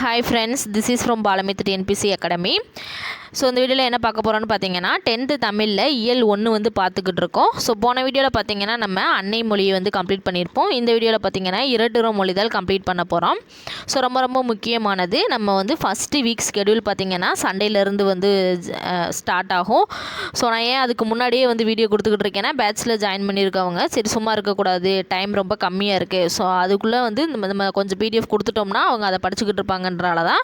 Hi friends, this is from Balamitri NPC Academy. So இந்த வீடியோவில் என்ன பார்க்க போகிறோன்னு பார்த்தீங்கன்னா டென்த்து தமிழில் இயல் ஒன்று வந்து பார்த்துக்கிட்டு இருக்கோம். ஸோ போன வீடியோவில் பார்த்தீங்கன்னா நம்ம அன்னை மொழியை வந்து கம்ப்ளீட் பண்ணியிருப்போம். இந்த வீடியோவில் பார்த்தீங்கன்னா இரட்டுற மொழிதல் கம்ப்ளீட் பண்ண போகிறோம் ஸோ ரொம்ப ரொம்ப முக்கியமானது நம்ம வந்து ஃபஸ்ட்டு வீக் ஸ்கெடியூல் பார்த்தீங்கன்னா சண்டேலேருந்து வந்து ஸ்டார்ட் ஆகும். ஸோ நான் ஏன் அதுக்கு முன்னாடியே வந்து வீடியோ கொடுத்துக்கிட்டு இருக்கேன்னா பேட்ச்சில் ஜாயின் பண்ணியிருக்கவங்க சரி சும்மா இருக்கக்கூடாது டைம் ரொம்ப கம்மியாக இருக்குது ஸோ அதுக்குள்ளே வந்து நம்ம கொஞ்சம் பிடிஎஃப் கொடுத்துட்டோம்னா அவங்க அதை படிச்சுக்கிட்டு இருப்பாங்கன்றால தான்.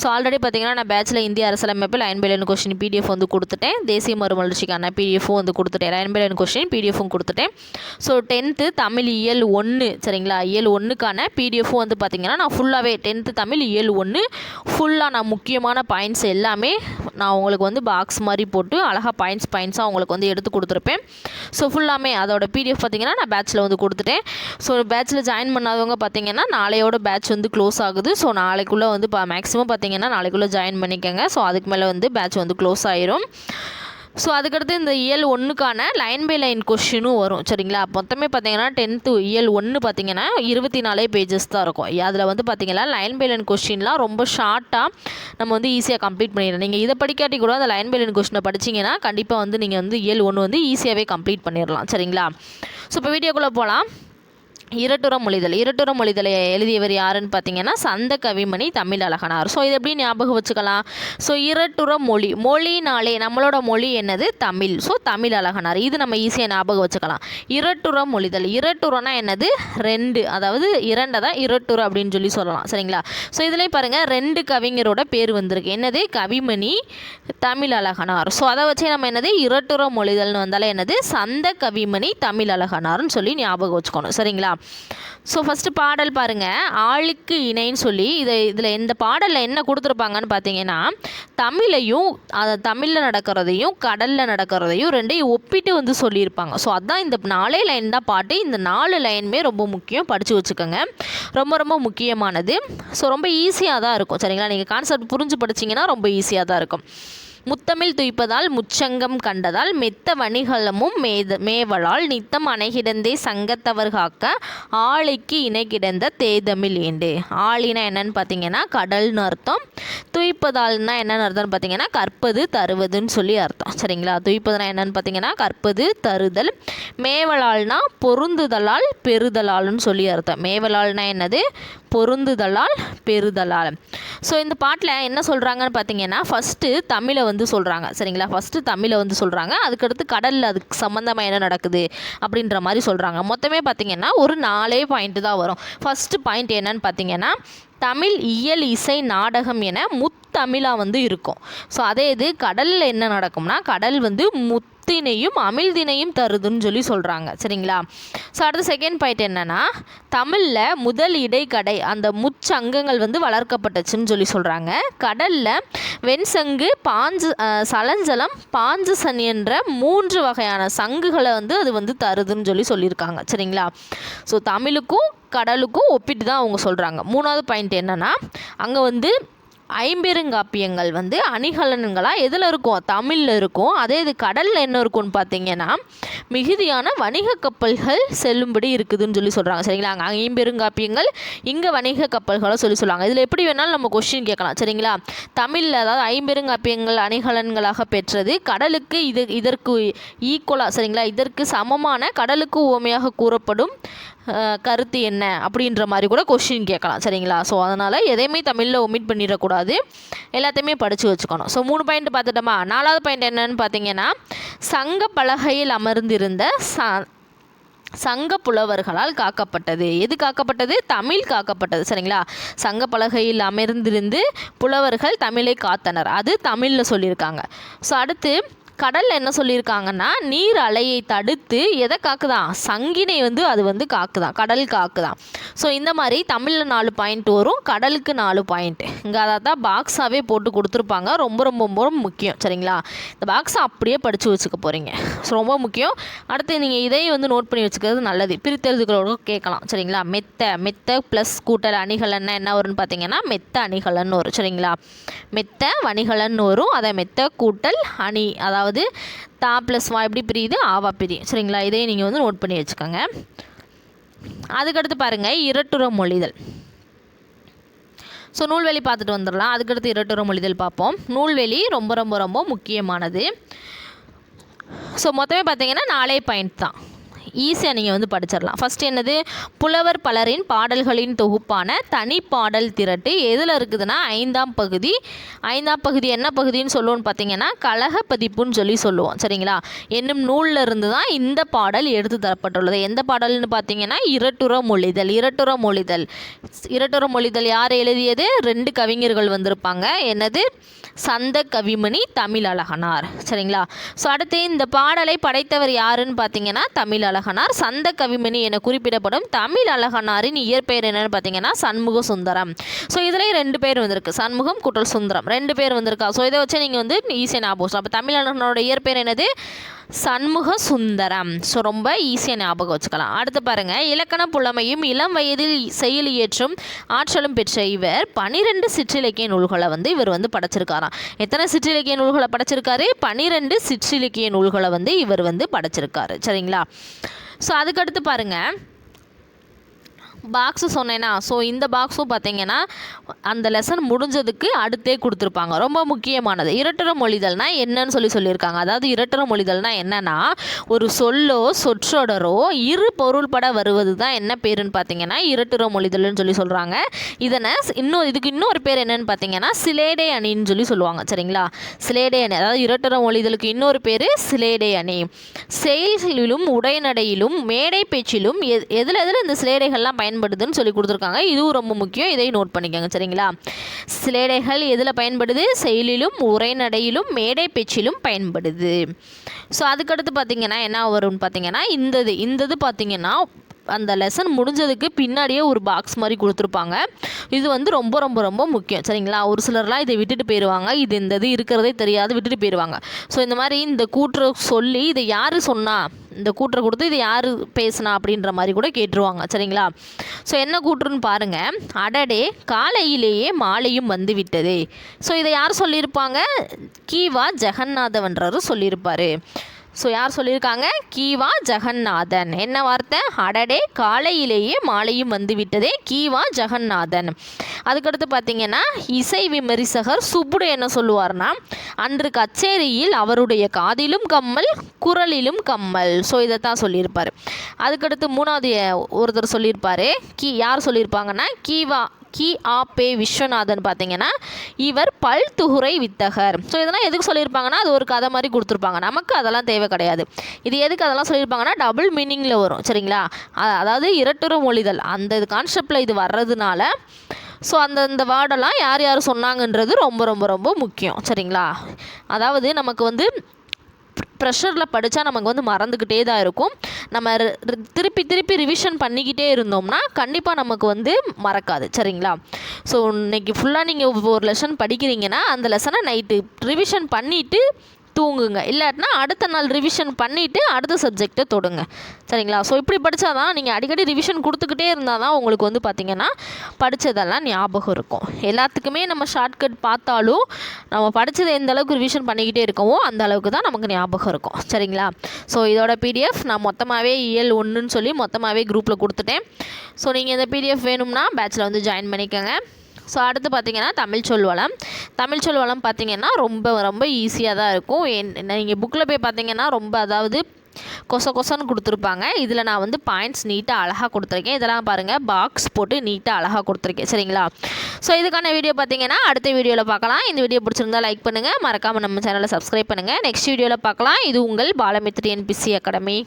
ஸோ ஆல்ரெடி பார்த்தீங்கன்னா நான் பேட்ச்சில் இந்திய அரசியலமைப்பு லைன் பை கொஷின் பிடிஎஃப் வந்து கொடுத்துட்டேன். தேசிய மறுமலர்ச்சிக்கான பிடிஎஃபும் வந்து கொடுத்துட்டேன். ரயன் பை கொஷின் பிடிஎஃபும் கொடுத்துட்டேன். ஸோ டென்த்து தமிழ் இயல் ஒன்று சரிங்களா? இயல் ஒன்றுக்கான பிடிஎஃப்பும் வந்து பார்த்திங்கன்னா நான் ஃபுல்லாகவே டென்த்து தமிழ் இயல் ஒன்று ஃபுல்லாக நான் முக்கியமான பாயிண்ட்ஸ் எல்லாமே நான் உங்களுக்கு வந்து பாக்ஸ் மாதிரி போட்டு அழகாக பாயிண்ட்ஸ் பாயிண்ட்ஸாக உங்களுக்கு வந்து எடுத்து கொடுத்துருப்பேன். ஸோ ஃபுல்லாமே அதோட பிடிஎஃப் பார்த்திங்கன்னா நான் பேட்ச்சில் வந்து கொடுத்துட்டேன். ஸோ பேட்ச்சில் ஜாயின் பண்ணாதவங்க பார்த்திங்கன்னா நாளையோட பேட்ச் வந்து க்ளோஸ் ஆகுது. ஸோ நாளைக்குள்ளே வந்து பா மேக்ஸிமம் பார்த்திங்கன்னா நாளைக்குள்ளே ஜாயின் பண்ணிக்கோங்க. ஸோ அதுக்கு மேலே வந்து பேட்ச் வந்து க்ளோஸ் ஆயிரும். ஸோ அதுக்கடுத்து இந்த இயல் ஒன்றுக்கான லைன் பை லைன் கொஷினும் வரும் சரிங்களா? மொத்தமே பார்த்தீங்கன்னா டென்த்து இயல் ஒன்று பார்த்தீங்கன்னா இருபத்தி நாலே பேஜஸ் தான் இருக்கும். அதில் வந்து பார்த்தீங்கன்னா லைன் பை லைன் கொஷின்லாம் ரொம்ப ஷார்ட்டாக நம்ம வந்து ஈஸியாக கம்ப்ளீட் பண்ணிடலாம். நீங்கள் இதை படிக்காட்டி கூட அந்த லைன் பை லைன் கொஷினை படிச்சிங்கன்னா கண்டிப்பாக வந்து நீங்கள் வந்து இயல் ஒன்று வந்து ஈஸியாகவே கம்ப்ளீட் பண்ணிடலாம் சரிங்களா? ஸோ இப்போ வீடியோக்குள்ளே போகலாம் இரட்டுற மொழிதல். இரட்டுற மொழிதலை எழுதியவர் யாருன்னு பார்த்தீங்கன்னா சந்த கவிமணி தமிழ் அழகனார் ஸோ இது எப்படி ஞாபகம் வச்சுக்கலாம்? ஸோ இரட்டுற மொழி. மொழினாலே நம்மளோட மொழி என்னது? தமிழ். ஸோ தமிழ் அழகனார் இது நம்ம ஈஸியாக ஞாபகம் வச்சுக்கலாம். இரட்டுற மொழிதல். இரட்டுறனா என்னது? ரெண்டு. அதாவது இரண்டை தான் இரட்டுற அப்படின்னு சொல்லி சொல்லலாம். சரிங்களா? ஸோ இதில் பாருங்கள் ரெண்டு கவிஞரோட பேர் வந்திருக்கு. என்னது? கவிமணி தமிழ் அழகனார் ஸோ அதை வச்சே நம்ம என்னது? இரட்டுற மொழிதல்னு வந்தாலே என்னது? சந்த கவிமணி தமிழ் அழகனார்னு சொல்லி ஞாபகம் வச்சுக்கணும். சரிங்களா? ஸோ ஃபஸ்ட்டு பாடல் பாருங்கள் ஆளுக்கு இணைன்னு சொல்லி இதை இதில் இந்த பாடலில் என்ன கொடுத்துருப்பாங்கன்னு பார்த்தீங்கன்னா தமிழையும் அதை தமிழில் நடக்கிறதையும் கடலில் நடக்கிறதையும் ரெண்டையும் ஒப்பிட்டு வந்து சொல்லியிருப்பாங்க. ஸோ அதுதான் இந்த நாலே லைன் தான் பாட்டு. இந்த நாலு லைனுமே ரொம்ப முக்கியம். படித்து வச்சுக்கோங்க. ரொம்ப ரொம்ப முக்கியமானது. ஸோ ரொம்ப ஈஸியாக தான் இருக்கும். சரிங்களா? நீங்கள் கான்செப்ட் புரிஞ்சு படிச்சிங்கன்னா ரொம்ப ஈஸியாக தான் இருக்கும். முத்தமிழ் துய்ப்பதால் முச்சங்கம் கண்டதால் மெத்த வணிகலமும் மேத மேவலால் நித்தம் அணைகிடந்தே சங்கத்தவர் காக்க ஆளிக்கு இணை கிடந்த தேதமிழ் ஏண்டு? ஆளினா என்னன்னு பார்த்தீங்கன்னா கடல்னு அர்த்தம். துய்ப்பதால்னா என்னென்னு அர்த்தம்னு பார்த்தீங்கன்னா கற்பது தருவதுன்னு சொல்லி அர்த்தம். சரிங்களா? துய்ப்பதுனா என்னன்னு பார்த்தீங்கன்னா கற்பது தருதல். மேவலால்னா பொருந்துதலால் பெறுதலால்னு சொல்லி அர்த்தம். மேவலால்னா என்னது? பொருந்துதலால் பெறுதலால். ஸோ இந்த பாட்டில் என்ன சொல்கிறாங்கன்னு பார்த்தீங்கன்னா ஃபஸ்ட்டு தமிழை வந்து வந்து சொல்கிறாங்க சரிங்களா? ஃபஸ்ட்டு தமிழை வந்து சொல்கிறாங்க அதுக்கடுத்து கடலில் அதுக்கு சம்மந்தமாக என்ன நடக்குது அப்படின்ற மாதிரி சொல்கிறாங்க மொத்தமே பார்த்திங்கன்னா ஒரு நாலே பாயிண்ட்டு தான் வரும். ஃபஸ்ட்டு பாயிண்ட் என்னன்னு பார்த்தீங்கன்னா தமிழ் இயல் இசை நாடகம் என முத்தமிழாக வந்து இருக்கும். ஸோ அதே இது கடலில் என்ன நடக்கும்னா கடல் வந்து முத்தினையும் அமிழ்தினையும் தருதுன்னு சொல்லி சொல்கிறாங்க சரிங்களா? ஸோ அடுத்த செகண்ட் பாயிண்ட் என்னென்னா தமிழில் முதல் இடைக்கடை அந்த முச்சங்கங்கள் வந்து வளர்க்கப்பட்டுச்சுன்னு சொல்லி சொல்கிறாங்க கடலில் வெண்சங்கு பாஞ்சு சலஞ்சலம் பாஞ்சசன் என்ற மூன்று வகையான சங்குகளை வந்து அது வந்து தருதுன்னு சொல்லி சொல்லியிருக்காங்க. சரிங்களா? ஸோ தமிழுக்கும் கடலுக்கும் ஒப்பிட்டு தான் அவங்க சொல்கிறாங்க மூணாவது பாயிண்ட் என்னென்னா அங்கே வந்து ஐம்பெருங்காப்பியங்கள் வந்து அணிகலன்களாக எதில் இருக்கும்? தமிழில் இருக்கும். அதே இது கடலில் என்ன இருக்கும்னு பார்த்தீங்கன்னா மிகுதியான வணிக கப்பல்கள் செல்லும்படி இருக்குதுன்னு சொல்லி சொல்கிறாங்க சரிங்களா? அங்கே ஐம்பெருங்காப்பியங்கள் இங்கே வணிக கப்பல்களை சொல்லி சொல்லுவாங்க. இதில் எப்படி வேணாலும் நம்ம கொஸ்டின் கேட்கலாம். சரிங்களா? தமிழில் அதாவது ஐம்பெருங்காப்பியங்கள் அணிகலன்களாக பெற்றது கடலுக்கு இது இதற்கு ஈக்குவலாக சரிங்களா? இதற்கு சமமான கடலுக்கு உவமையாக கூறப்படும் கருத்து என்ன அப்படின்ற மாதிரி கூட கொஷின் கேட்கலாம் சரிங்களா? ஸோ அதனால் எதையுமே தமிழில் ஒமிட் பண்ணிடக்கூடாது. எல்லாத்தையுமே படித்து வச்சுக்கணும். ஸோ மூணு பாயிண்ட் பார்த்துட்டோமா? நாலாவது பாயிண்ட் என்னன்னு பார்த்தீங்கன்னா சங்க பலகையில் அமர்ந்திருந்த ச சங்க புலவர்களால் காக்கப்பட்டது. எது காக்கப்பட்டது? தமிழ் காக்கப்பட்டது சரிங்களா? சங்க பலகையில் அமர்ந்திருந்து புலவர்கள் தமிழை காத்தனர். அது தமிழில் சொல்லியிருக்காங்க. ஸோ அடுத்து கடலில் என்ன சொல்லியிருக்காங்கன்னா நீர் அலையை தடுத்து எதை காக்குதான் சங்கினை வந்து அது வந்து காக்குதான் கடல் காக்குதான் ஸோ இந்த மாதிரி தமிழில் நாலு பாயிண்ட் வரும் கடலுக்கு நாலு பாயிண்ட் இங்கே அதை தான் பாக்ஸாகவே போட்டு கொடுத்துருப்பாங்க. ரொம்ப ரொம்ப ரொம்ப முக்கியம். சரிங்களா? இந்த பாக்ஸை அப்படியே படித்து வச்சுக்க போகிறீங்க ஸோ ரொம்ப முக்கியம். அடுத்து நீங்கள் இதையும் வந்து நோட் பண்ணி வச்சுக்கிறது நல்லது. பிரித்தெழுதுகளோட கேட்கலாம். சரிங்களா? மெத்த மெத்த ப்ளஸ் கூட்டல் அணிகலன்னா என்ன வரும்னு பார்த்தீங்கன்னா மெத்த அணிகலன்னு வரும். சரிங்களா? மெத்த வணிகலன்னு வரும். அதை மெத்த கூட்டல் அணி அதாவது அதாவது தா ப்ளஸ் வா எப்படி பிரியுது? ஆவா பிரியும். சரிங்களா? இதையும் நீங்கள் வந்து நோட் பண்ணி வச்சுக்கோங்க. அதுக்கடுத்து பாருங்கள் இரட்டுற மொழிதல். ஸோ நூல்வெளி பார்த்துட்டு வந்துடலாம். அதுக்கடுத்து இரட்டுற மொழிதல் பார்ப்போம். நூல்வெளி ரொம்ப ரொம்ப ரொம்ப முக்கியமானது. ஸோ மொத்தமே பார்த்தீங்கன்னா நாலே பாயிண்ட் தான். ஈஸியாக நீங்கள் வந்து படிச்சிடலாம் ஃபஸ்ட் என்னது? புலவர் பலரின் பாடல்களின் தொகுப்பான தனிப்பாடல் திரட்டு. எதில் இருக்குதுன்னா ஐந்தாம் பகுதி. ஐந்தாம் பகுதி என்ன பகுதின்னு சொல்லுவோம்னு பார்த்தீங்கன்னா கழக பதிப்புன்னு சொல்லி சொல்லுவோம். சரிங்களா? என்னும் நூலில் இருந்து தான் இந்த பாடல் எடுத்து தரப்பட்டுள்ளது. எந்த பாடல்னு பார்த்தீங்கன்னா இரட்டுற மொழிதல் இரட்டுற மொழிதல். இரட்டுற மொழிதல் யார் எழுதியது? ரெண்டு கவிஞர்கள் வந்திருப்பாங்க. என்னது? சந்த கவிமணி தமிழ் அழகனார் சரிங்களா? ஸோ அடுத்து இந்த பாடலை படைத்தவர் யாருன்னு பார்த்தீங்கன்னா தமிழ் அழகனார் சந்த கவிமணி என குறிப்பிடப்படும் தமிழ் அழகனாரின் இயற்பெயர் என்னன்னு பார்த்தீங்கன்னா சண்முக சுந்தரம். ஸோ இதுலேயும் ரெண்டு பேர் வந்திருக்கு. சண்முகம் குட்டல் சுந்தரம். ரெண்டு பேர் வந்திருக்கா? ஸோ இதை வச்சு நீங்கள் வந்து ஈஸியாக ஞாபகம் அப்போ தமிழ் அழகனோட இயற்பெயர் என்னது? சண்முக சுந்தரம். ஸோ ரொம்ப ஈஸியாக ஞாபகம் வச்சுக்கலாம். அடுத்து பாருங்கள் இலக்கண புலமையும் இளம் வயதில் செயல் இயற்றும் ஆற்றலும் பெற்ற இவர் பனிரெண்டு சிற்றிலக்கிய நூல்களை வந்து இவர் வந்து படைச்சிருக்காராம். எத்தனை சிற்றிலக்கிய நூல்களை படைச்சிருக்காரு? பனிரெண்டு சிற்றிலக்கிய நூல்களை வந்து இவர் வந்து படைச்சிருக்காரு. சரிங்களா? ஸோ அதுக்கடுத்து பாருங்கள் பாக்ஸு சொன்னேன்னா ஸோ இந்த பாக்ஸும் பார்த்தீங்கன்னா அந்த லெசன் முடிஞ்சதுக்கு அடுத்தே கொடுத்துருப்பாங்க. ரொம்ப முக்கியமானது. இரட்டர மொழிதல்னா என்னன்னு சொல்லி சொல்லியிருக்காங்க. அதாவது இரட்டர மொழிதல்னா என்னன்னா ஒரு சொல்லோ சொற்றொடரோ இரு பொருள்பட வருவது தான் என்ன பேருன்னு பார்த்தீங்கன்னா இரட்டுற மொழிதல்னு சொல்லி சொல்கிறாங்க இதனை இன்னும் இதுக்கு இன்னொரு பேர் என்னன்னு பார்த்தீங்கன்னா சிலேடை அணின்னு சொல்லி சொல்லுவாங்க. சரிங்களா? சிலேடை அணி. அதாவது இரட்டுற மொழிதலுக்கு இன்னொரு பேர் சிலேடை அணி. செயல்களிலும் உடைநடையிலும் மேடை பேச்சிலும் எ எதில் எதில் இந்த சிலேடைகள்லாம் பயன்படுதுன்னு சொல்லி கொடுத்துருக்காங்க. இதுவும் ரொம்ப முக்கியம். இதை நோட் பண்ணிக்கோங்க. சரிங்களா? சிலேடைகள் எதில் பயன்படுது? செயலிலும் உரைநடையிலும் மேடை பேச்சிலும் பயன்படுது. ஸோ அதுக்கடுத்து பார்த்தீங்கன்னா என்ன வரும்னு பார்த்தீங்கன்னா இந்தது இந்தது பார்த்தீங்கன்னா அந்த லெசன் முடிஞ்சதுக்கு பின்னாடியே ஒரு பாக்ஸ் மாதிரி கொடுத்துருப்பாங்க. இது வந்து ரொம்ப ரொம்ப ரொம்ப முக்கியம். சரிங்களா? ஒரு சிலர்லாம் இதை விட்டுட்டு போயிடுவாங்க இது இந்த இது இருக்கிறதே தெரியாது விட்டுட்டு போயிடுவாங்க ஸோ இந்த மாதிரி இந்த கூற்று சொல்லி இதை யார் சொன்னா? இந்த கூற்றை கொடுத்து இதை யார் பேசுனா அப்படின்ற மாதிரி கூட கேட்டுருவாங்க. சரிங்களா? ஸோ என்ன கூற்றுன்னு பாருங்கள் அடடே காலையிலேயே மாலையும் வந்து விட்டதே. ஸோ இதை யார் சொல்லியிருப்பாங்க? கீவா ஜெகநாதவன்றவர் சொல்லியிருப்பார். ஸோ யார் சொல்லியிருக்காங்க? கீவா ஜெகநாதன். என்ன வார்த்தை? அடடே காலையிலேயே மாலையும் வந்து விட்டதே கீவா ஜெகநாதன். அதுக்கடுத்து பார்த்தீங்கன்னா இசை விமரிசகர் சுப்புடு என்ன சொல்லுவார்னா அன்று கச்சேரியில் அவருடைய காதிலும் கம்மல் குரலிலும் கம்மல். ஸோ இதை தான் சொல்லியிருப்பார். அதுக்கடுத்து மூணாவது ஒருத்தர் சொல்லியிருப்பார். கீ யார் சொல்லியிருப்பாங்கன்னா கீவா கி ஆ பே விஸ்வநாதன் பார்த்தீங்கன்னா இவர் பல்துகுறை வித்தகர். ஸோ இதெல்லாம் எதுக்கு சொல்லியிருப்பாங்கன்னா அது ஒரு கதை மாதிரி கொடுத்துருப்பாங்க. நமக்கு அதெல்லாம் தேவை கிடையாது. இது எதுக்கு அதெல்லாம் சொல்லியிருப்பாங்கன்னா டபுள் மீனிங்கில் வரும் சரிங்களா? அதாவது இரட்டுற மொழிதல். அந்த கான்செப்டில் இது வர்றதுனால ஸோ அந்த இந்த வேர்டெல்லாம் யார் யார் சொன்னாங்கன்றது ரொம்ப ரொம்ப ரொம்ப முக்கியம் சரிங்களா? அதாவது நமக்கு வந்து ப்ரெஷரில் படித்தா நமக்கு வந்து மறந்துக்கிட்டே தான் இருக்கும். நம்ம ரி- திருப்பி திருப்பி ரிவிஷன் பண்ணிக்கிட்டே இருந்தோம்னா கண்டிப்பாக நமக்கு வந்து மறக்காது. சரிங்களா? ஸோ இன்றைக்கி ஃபுல்லாக நீங்கள் ஒரு லெசன் படிக்கிறீங்கன்னா அந்த லெசனை நைட்டு ரிவிஷன் பண்ணிவிட்டு தூங்குங்க. இல்லாட்டினா அடுத்த நாள் ரிவிஷன் பண்ணிவிட்டு அடுத்த சப்ஜெக்டை தொடுங்க. சரிங்களா? ஸோ இப்படி படித்தா தான் நீங்கள் அடிக்கடி ரிவிஷன் கொடுத்துக்கிட்டே இருந்தால் தான் உங்களுக்கு வந்து பார்த்திங்கன்னா படித்ததெல்லாம் ஞாபகம் இருக்கும். எல்லாத்துக்குமே நம்ம ஷார்ட்கட் பார்த்தாலும் நம்ம படித்ததை எந்த அளவுக்கு ரிவிஷன் பண்ணிக்கிட்டே இருக்கோமோ அந்த அளவுக்கு தான் நமக்கு ஞாபகம் இருக்கும். சரிங்களா? ஸோ இதோட பிடிஎஃப் நான் மொத்தமாகவே இயல் ஒன்றுன்னு சொல்லி மொத்தமாகவே குரூப்பில் கொடுத்துட்டேன். ஸோ நீங்கள் இந்த பிடிஎஃப் வேணும்னா பேட்சில் வந்து ஜாயின் பண்ணிக்கோங்க. ஸோ அடுத்து பார்த்தீங்கன்னா தமிழ் சொல்வளம். தமிழ் சொல்வளம் பார்த்தீங்கன்னா ரொம்ப ரொம்ப ஈஸியாக தான் இருக்கும். நீங்கள் புக்கில் போய் பார்த்தீங்கன்னா ரொம்ப அதாவது கொச கொசன்னு கொடுத்துருப்பாங்க. இதில் நான் வந்து பாயிண்ட்ஸ் நீட்டாக அழகாக கொடுத்துருக்கேன். இதெல்லாம் பாருங்கள் பாக்ஸ் போட்டு நீட்டாக அழகாக கொடுத்துருக்கேன். சரிங்களா? ஸோ இதுக்கான வீடியோ பார்த்தீங்கன்னா அடுத்த வீடியோவில் பார்க்கலாம் இந்த வீடியோ பிடிச்சிருந்தா லைக் பண்ணுங்கள் மறக்காமல் நம்ம சேனலை சப்ஸ்கிரைப் பண்ணுங்கள் நெக்ஸ்ட் வீடியோவில் பார்க்கலாம் இது உங்கள் பாலமித்ரி என்பிசி அகாடமி